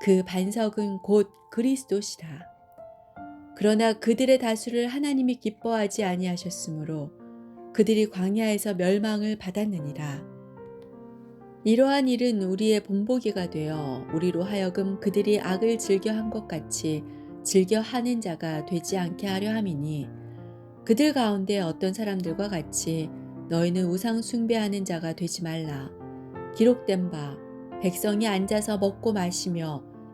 그 반석은 곧 그리스도시라. 그러나 그들의 다수를 하나님이 기뻐하지 아니하셨으므로 그들이 광야에서 멸망을 받았느니라. 이러한 일은 우리의 본보기가 되어 우리로 하여금 그들이 악을 즐겨 한 것 같이 즐겨 하는 자가 되지 않게 하려 함이니 그들 가운데 어떤 사람들과 같이 너희는 우상 숭배하는 자가 되지 말라. 기록된 바 백성이 앉아서 먹고 마시며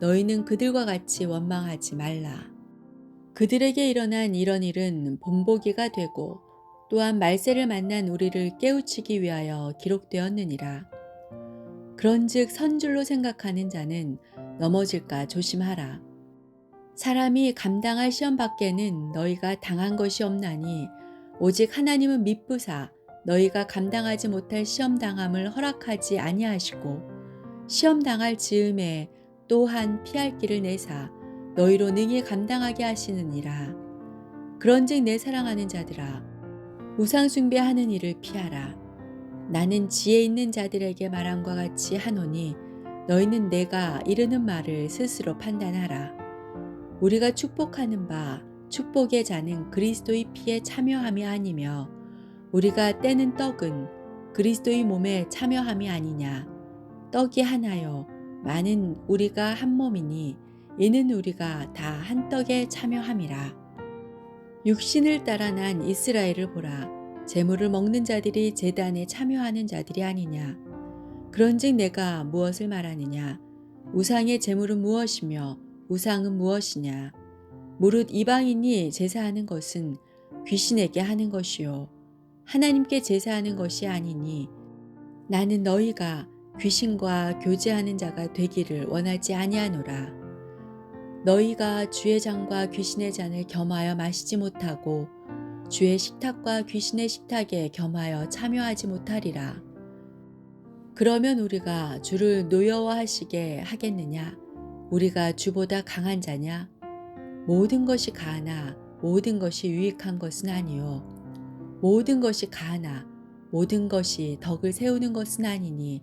너희는 그들과 같이 원망하지 말라. 그들에게 일어난 이런 일은 본보기가 되고 또한 말세를 만난 우리를 깨우치기 위하여 기록되었느니라. 그런즉 선줄로 생각하는 자는 넘어질까 조심하라. 사람이 감당할 시험 밖에는 너희가 당한 것이 없나니 오직 하나님은 미쁘사 너희가 감당하지 못할 시험 당함을 허락하지 아니하시고 시험 당할 즈음에 또한 피할 길을 내사 너희로 능히 감당하게 하시느니라. 그런즉 내 사랑하는 자들아 우상 숭배하는 일을 피하라. 나는 지혜 있는 자들에게 말함과 같이 하노니 너희는 내가 이르는 말을 스스로 판단하라. 우리가 축복하는 바 축복의 자는 그리스도의 피에 참여함이 아니며 우리가 떼는 떡은 그리스도의 몸에 참여함이 아니냐. 떡이 하나요. 많은 우리가 한 몸이니 이는 우리가 다 한 떡에 참여함이라. 육신을 따라 난 이스라엘을 보라. 재물을 먹는 자들이 재단에 참여하는 자들이 아니냐. 그런즉 내가 무엇을 말하느냐. 우상의 재물은 무엇이며 우상은 무엇이냐. 무릇 이방인이 제사하는 것은 귀신에게 하는 것이요. 하나님께 제사하는 것이 아니니 나는 너희가 귀신과 교제하는 자가 되기를 원하지 아니하노라. 너희가 주의 잔과 귀신의 잔을 겸하여 마시지 못하고 주의 식탁과 귀신의 식탁에 겸하여 참여하지 못하리라. 그러면 우리가 주를 노여워하시게 하겠느냐? 우리가 주보다 강한 자냐? 모든 것이 가하나 모든 것이 유익한 것은 아니요. 모든 것이 가하나 모든 것이 덕을 세우는 것은 아니니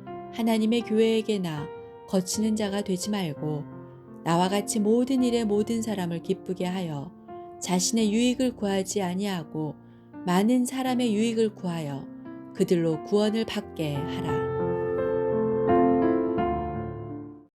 하나님의 교회에게나 거치는 자가 되지 말고 나와 같이 모든 일에 모든 사람을 기쁘게 하여 자신의 유익을 구하지 아니하고 많은 사람의 유익을 구하여 그들로 구원을 받게 하라.